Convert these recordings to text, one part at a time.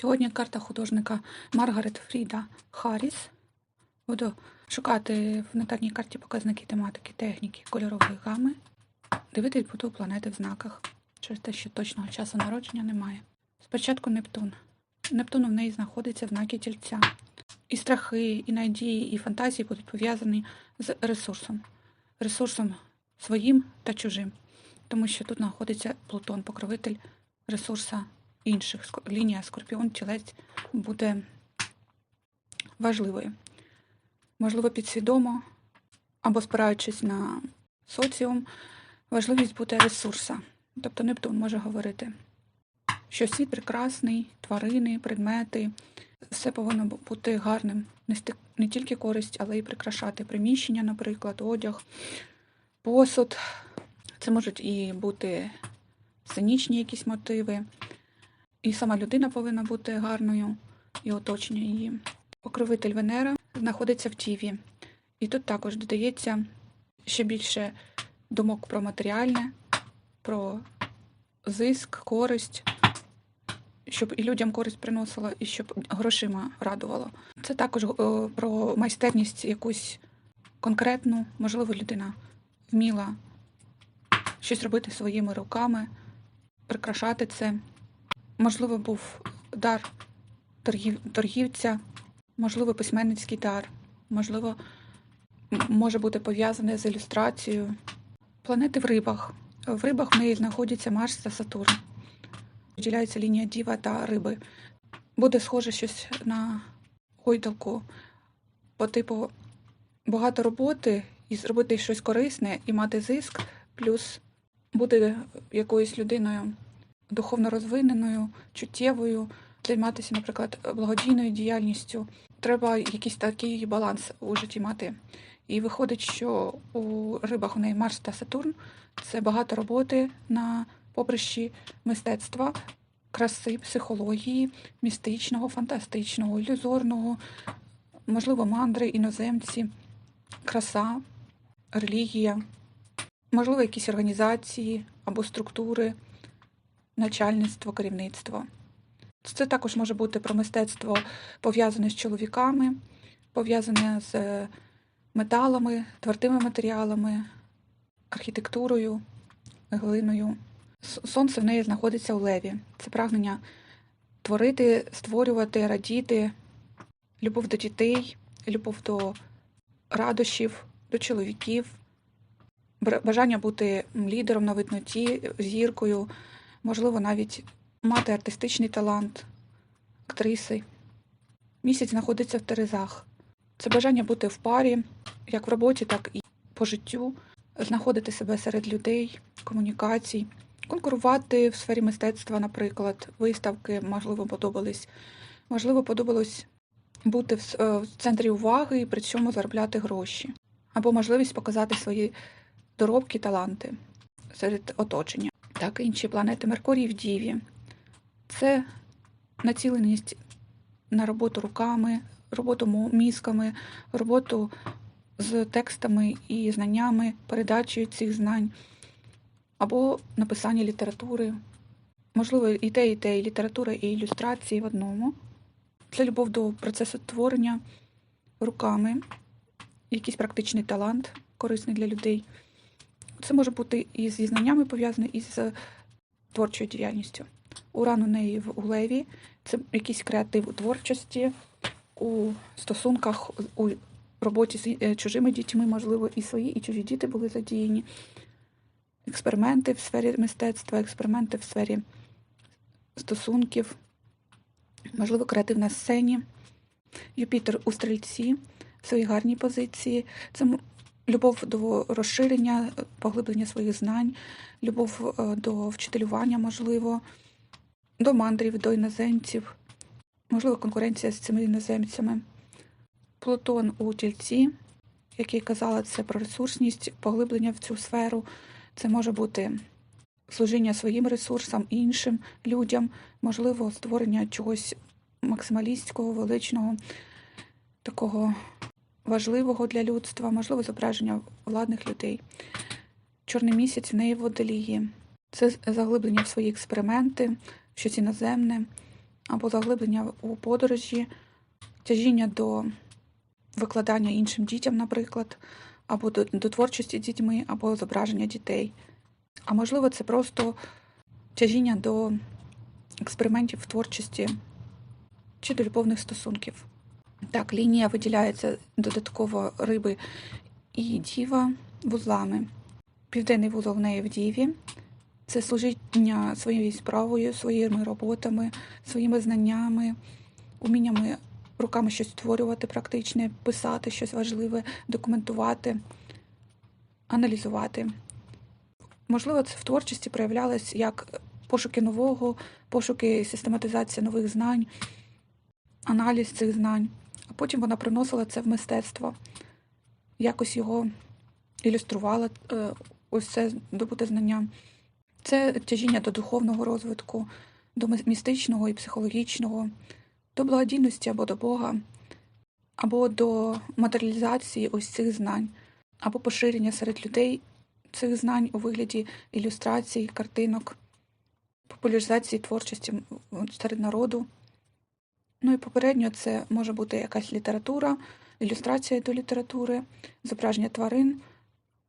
Сьогодні карта художника Маргарет Фріда Харріс. Буду шукати в натальній карті показники тематики, техніки, кольорової гами. Дивитись буду планети в знаках. Через те, що точного часу народження немає. Спочатку Нептун. Нептун в неї знаходиться в знакі тільця. І страхи, і надії, і фантазії будуть пов'язані з ресурсом. Ресурсом своїм та чужим. Тому що тут знаходиться Плутон, покровитель ресурса інших. Лінія Скорпіон, тілець буде важливою. Можливо, підсвідомо або спираючись на соціум, важливість буде ресурса. Тобто Нептун може говорити, що світ прекрасний, тварини, предмети, все повинно бути гарним, нести не тільки користь, але й прикрашати приміщення, наприклад, одяг, посуд. Це можуть і бути сценічні якісь мотиви. І сама людина повинна бути гарною, і оточення її. Покровитель Венера знаходиться в Тіві. І тут також додається ще більше думок про матеріальне, про зиск, користь, щоб і людям користь приносило, і щоб грошима радувало. Це також е, про майстерність якусь конкретну, можливо, людина вміла щось робити своїми руками, прикрашати це. Можливо, був дар торгів, торгівця, можливо, письменницький дар, можливо, може бути пов'язане з ілюстрацією. Планети в рибах. В рибах в неї знаходяться Марс та Сатурн. Виділяється лінія Діва та риби. Буде схоже щось на гойдалку по типу багато роботи і зробити щось корисне і мати зиск, плюс бути якоюсь людиною духовно розвиненою, чуттєвою, займатися, наприклад, благодійною діяльністю. Треба якийсь такий баланс у житті мати. І виходить, що у рибах у неї Марс та Сатурн це багато роботи на поприщі мистецтва, краси, психології, містичного, фантастичного, ілюзорного, можливо, мандри, іноземці, краса, релігія, можливо, якісь організації або структури, начальництво, керівництво. Це також може бути про мистецтво пов'язане з чоловіками, пов'язане з е, металами, твердими матеріалами, архітектурою, глиною. Сонце в неї знаходиться у леві. Це прагнення творити, створювати, радіти, любов до дітей, любов до радощів, до чоловіків, бажання бути лідером на видноті, зіркою, можливо, навіть мати артистичний талант, актриси. Місяць знаходиться в Терезах. Це бажання бути в парі, як в роботі, так і по життю, знаходити себе серед людей, комунікацій, конкурувати в сфері мистецтва, наприклад, виставки, можливо, подобались. Можливо, подобалось бути в, е, центрі уваги і при цьому заробляти гроші. Або можливість показати свої доробки, таланти серед оточення. Так, інші планети Меркурій в Діві. Це націленість на роботу руками, роботу мізками, роботу з текстами і знаннями, передачею цих знань, або написання літератури. Можливо, і те, і те, і література, і ілюстрації в одному. Це любов до процесу творення руками, якийсь практичний талант, корисний для людей. Це може бути і зі знаннями пов'язане, і з творчою діяльністю. Уран у неї в леві, це якийсь креатив у творчості, у стосунках, у роботі з е, чужими дітьми, можливо, і свої, і чужі діти були задіяні. Експерименти в сфері мистецтва, експерименти в сфері стосунків, можливо, креатив на сцені. Юпітер у стрільці в своїй гарній позиції. Це любов до розширення, поглиблення своїх знань, любов е, до вчителювання, можливо, до мандрів, до іноземців, можливо, конкуренція з цими іноземцями. Плутон у тільці, як я й казала, це про ресурсність, поглиблення в цю сферу. Це може бути служіння своїм ресурсам, іншим людям, можливо, створення чогось максималістського, величного, такого важливого для людства, можливо, зображення владних людей. Чорний місяць в неї водолії. Це заглиблення в свої експерименти, щось іноземне, або заглиблення у подорожі, тяжіння до викладання іншим дітям, наприклад, або до, до творчості дітьми, або зображення дітей. А можливо, це просто тяжіння до експериментів в творчості чи до любовних стосунків. Так, лінія виділяється додатково риби і діва вузлами. Південний вузол в неї в діві. Це служіння своєю справою, своїми роботами, своїми знаннями, уміннями руками щось створювати практичне, писати щось важливе, документувати, аналізувати. Можливо, це в творчості проявлялось як пошуки нового, пошуки систематизація нових знань, аналіз цих знань. Потім вона приносила це в мистецтво, якось його ілюструвала, е, ось це добуте знання. Це тяжіння до духовного розвитку, до містичного і психологічного, до благодійності або до Бога, або до матеріалізації ось цих знань, або поширення серед людей цих знань у вигляді ілюстрацій, картинок, популяризації творчості серед народу. Ну і попередньо це може бути якась література, ілюстрація до літератури, зображення тварин,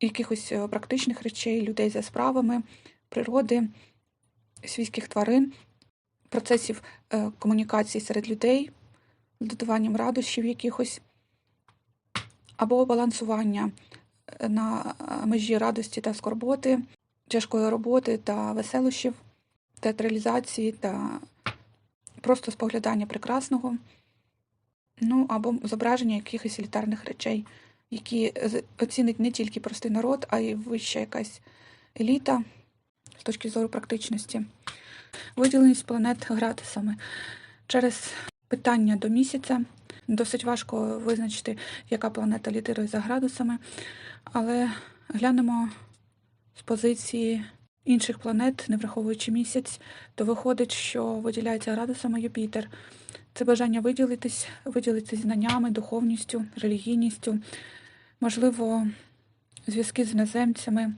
якихось е, практичних речей, людей за справами, природи, свійських тварин, процесів е, комунікації серед людей, додаванням радощів якихось, або балансування е, на межі радості та скорботи, тяжкої роботи та веселощів, театралізації та просто споглядання прекрасного, ну або зображення якихось елітарних речей, які оцінить не тільки простий народ, а й вища якась еліта з точки зору практичності. Виділеність планет градусами. Через питання до місяця досить важко визначити, яка планета лідирує за градусами, але глянемо з позиції інших планет, не враховуючи місяць, то виходить, що виділяється градусами Юпітер. Це бажання виділитись, виділитись знаннями, духовністю, релігійністю, можливо, зв'язки з іноземцями,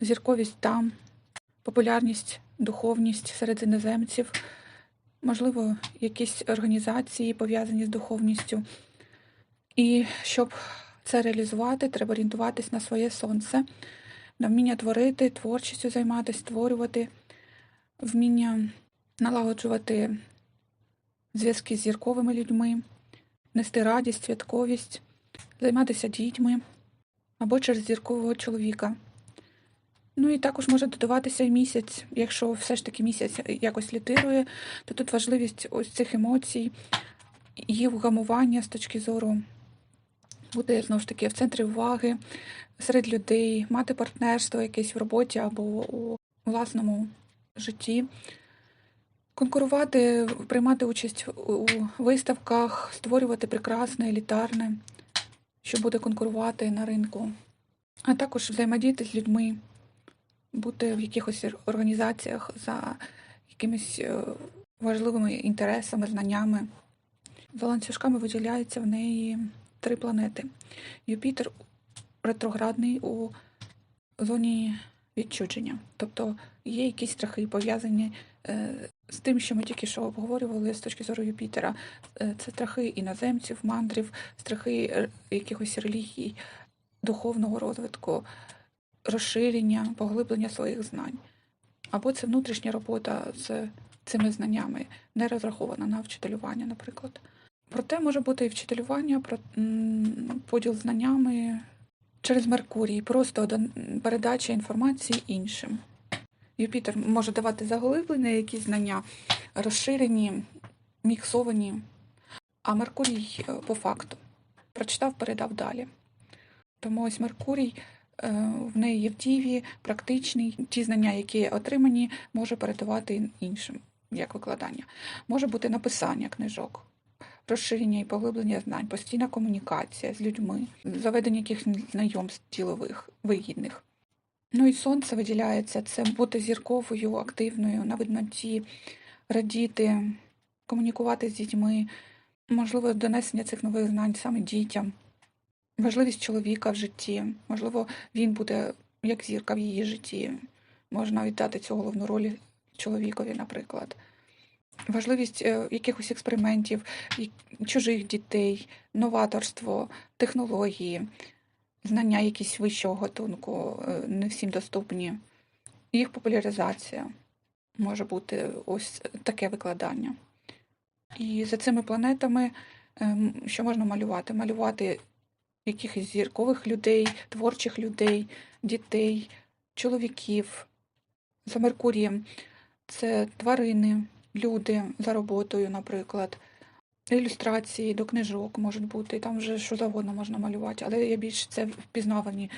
зірковість там, популярність, духовність серед іноземців, можливо, якісь організації пов'язані з духовністю. І щоб це реалізувати, треба орієнтуватись на своє сонце, на вміння творити, творчістю займатися, створювати, вміння налагоджувати зв'язки з зірковими людьми, нести радість, святковість, займатися дітьми або через зіркового чоловіка. Ну і також може додаватися і місяць. Якщо все ж таки місяць якось літирує, то тут важливість ось цих емоцій, їх вгамування з точки зору бути знову ж таки в центрі уваги серед людей, мати партнерство якесь в роботі або у власному житті, конкурувати, приймати участь у виставках, створювати прекрасне, елітарне, що буде конкурувати на ринку, а також взаємодіяти з людьми, бути в якихось організаціях за якимись е, важливими інтересами, знаннями. За ланцюжками виділяється в неї три планети. Юпітер ретроградний у зоні відчудження. Тобто є якісь страхи пов'язані е, з тим, що ми тільки що обговорювали з точки зору Юпітера. Е, Це страхи іноземців, мандрів, страхи е, якихось релігій, духовного розвитку, розширення, поглиблення своїх знань. Або це внутрішня робота з цими знаннями, не розрахована на вчителювання, наприклад. Проте може бути і вчителювання, поділ знаннями через Меркурій, просто передача інформації іншим. Юпітер може давати заглиблені якісь знання, розширені, міксовані, а Меркурій е, по факту прочитав, передав далі. Тому ось Меркурій е, в неї є в діві, практичний. Ті знання, які отримані, може передавати іншим як викладання. Може бути написання книжок, розширення і поглиблення знань, постійна комунікація з людьми, заведення якихось знайомств ділових, вигідних. Ну і сонце виділяється це бути зірковою, активною, на видноті, радіти, комунікувати з дітьми, можливо, донесення цих нових знань саме дітям, важливість чоловіка в житті, можливо, він буде як зірка в її житті. Можна віддати цю головну роль чоловікові, наприклад. Важливість е, якихось експериментів, чужих дітей, новаторство, технології, знання якісь вищого гатунку, е, не всім доступні, їх популяризація може бути ось таке викладання. І за цими планетами, ем, що можна малювати? Малювати якихось зіркових людей, творчих людей, дітей, чоловіків. За Меркурієм це тварини, люди за роботою, наприклад. Ілюстрації до книжок можуть бути, там вже що завгодно можна малювати, але я більш це впізнавані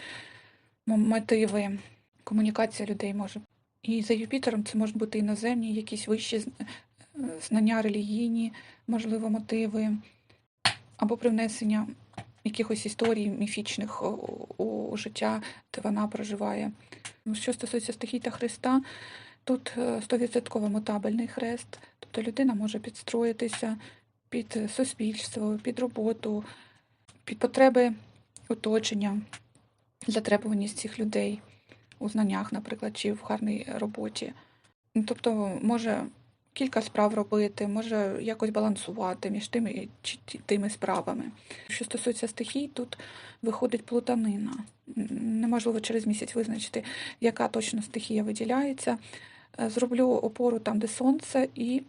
мотиви, комунікація людей може. І за Юпітером це можуть бути іноземні, якісь вищі е, знання релігійні, можливо, мотиви, або привнесення якихось історій міфічних у, життя, де вона проживає. Що стосується стихій та Христа, тут е, 100% мутабельний хрест, тобто людина може підстроїтися під суспільство, під роботу, під потреби оточення, затребуваність цих людей у знаннях, наприклад, чи в гарній роботі. Ну, Тобто може кілька справ робити, може якось балансувати між тими чи тими справами. Що стосується стихій, тут виходить плутанина. Неможливо через місяць визначити, яка точно стихія виділяється. Е, Зроблю опору там, де сонце, і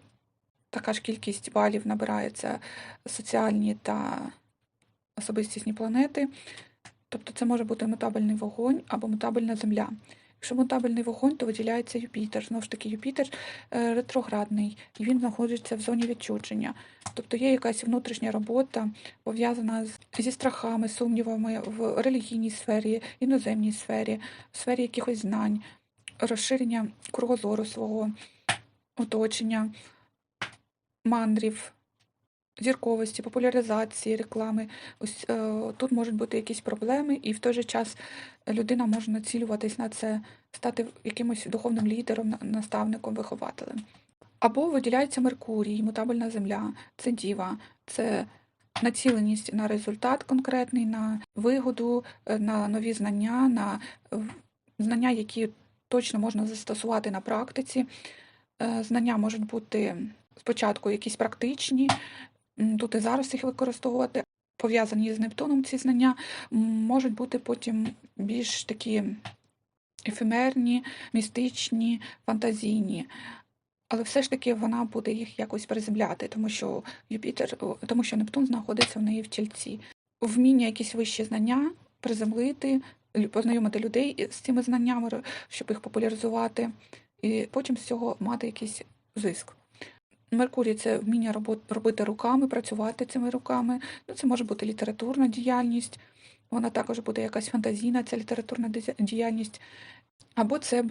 така ж кількість балів набирається соціальні та особистісні планети. Тобто це може бути мутабельний вогонь або мутабельна земля. Якщо мутабельний вогонь, то виділяється Юпітер. Знову ж таки, Юпітер е, ретроградний, і він знаходиться в зоні відчудження. Тобто є якась внутрішня робота, пов'язана зі страхами, сумнівами в релігійній сфері, іноземній сфері, в сфері якихось знань, розширення кругозору свого оточення, мандрів, зірковості, популяризації, реклами. Ось е, тут можуть бути якісь проблеми, і в той же час людина може націлюватись на це, стати якимось духовним лідером, наставником, вихователем. Або виділяється Меркурій, мутабельна земля, це діва, це націленість на результат конкретний, на вигоду, е, на нові знання, на знання, які точно можна застосувати на практиці. Е, Знання можуть бути спочатку якісь практичні, тут і зараз їх використовувати, пов'язані з Нептуном ці знання, можуть бути потім більш такі ефемерні, містичні, фантазійні. Але все ж таки вона буде їх якось приземляти, тому що Юпітер, тому що Нептун знаходиться в неї в тільці. Вміння якісь вищі знання приземлити, познайомити людей з цими знаннями, щоб їх популяризувати, і потім з цього мати якийсь зиск. Меркурій це вміння робити руками, працювати цими руками. Ну, це може бути літературна діяльність, вона також буде якась фантазійна, ця літературна діяльність. Або це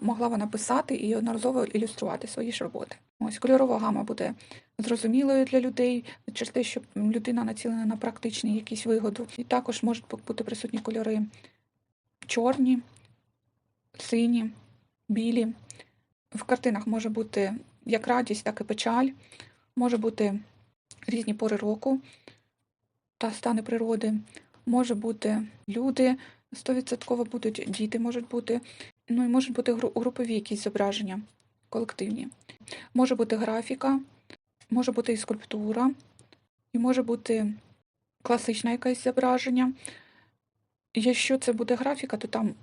могла вона писати і одноразово ілюструвати свої ж роботи. Ось кольорова гама буде зрозумілою для людей через те, що людина націлена на практичний якийсь вигоду. І також можуть бути присутні кольори чорні, сині, білі. В картинах може бути як радість, так і печаль, може бути різні пори року та стани природи, може бути люди, стовідсотково будуть діти, можуть бути, ну і можуть бути групові якісь зображення, колективні. Може бути графіка, може бути і скульптура, і може бути класичне якесь зображення. Якщо це буде графіка, то там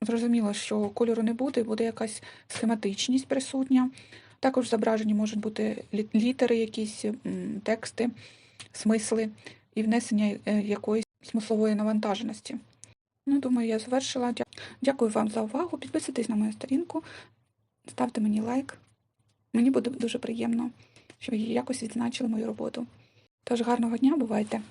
зрозуміло, що кольору не буде, буде якась схематичність присутня. Також в можуть бути літери, якісь тексти, смисли і внесення е, якоїсь смислової навантаженості. Ну, думаю, я завершила. Дякую вам за увагу. Підписуйтесь на мою сторінку, ставте мені лайк. Мені буде дуже приємно, що ви якось відзначили мою роботу. Тож гарного дня, бувайте!